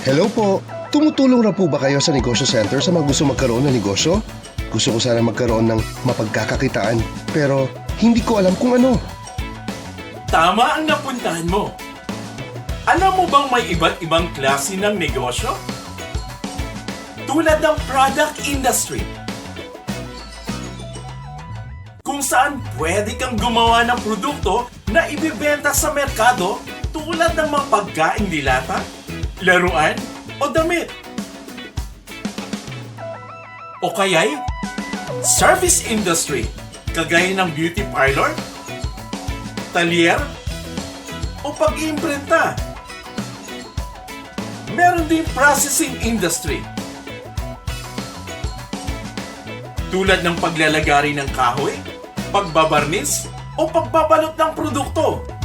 Hello po. Tumutulong na po ba kayo sa negosyo center sa mga gusto magkaroon ng negosyo? Gusto ko sana magkaroon ng mapagkakakitaan pero hindi ko alam kung ano. Tama ang napuntahan mo. Alam mo bang may iba't ibang klase ng negosyo? Tulad ng product industry. Kung saan pwede kang gumawa ng produkto na ibibenta sa merkado tulad ng mga pagkain dilata, laruan, o damit. O kaya'y service industry, kagaya ng beauty parlor, talyer, o pag-iimprenta. Meron din processing industry. Tulad ng paglalagari ng kahoy, pagbabarnis, o pagbabalot ng produkto.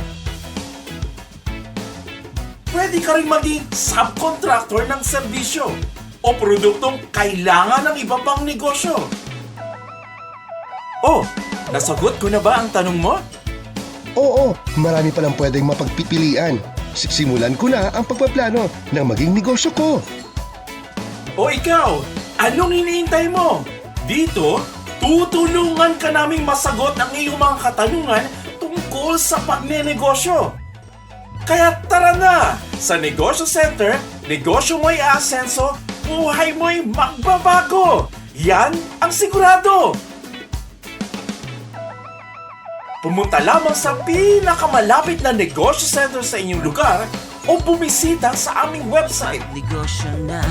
Pwede ka rin maging subcontractor ng serbisyo o produktong kailangan ng iba pang negosyo. Oh, nasagot ko na ba ang tanong mo? Oo, marami palang pwedeng mapagpipilian. Simulan ko na ang pagpaplano ng maging negosyo ko. O ikaw, anong iniintay mo? Dito, tutulungan ka naming masagot ang iyong mga katanungan tungkol sa pagnenegosyo. Kaya tara na! Sa Negosyo Center, negosyo mo'y aasenso, buhay mo'y magbabago! Yan ang sigurado! Pumunta lamang sa pinakamalapit na negosyo center sa inyong lugar o bumisita sa aming website negosyo na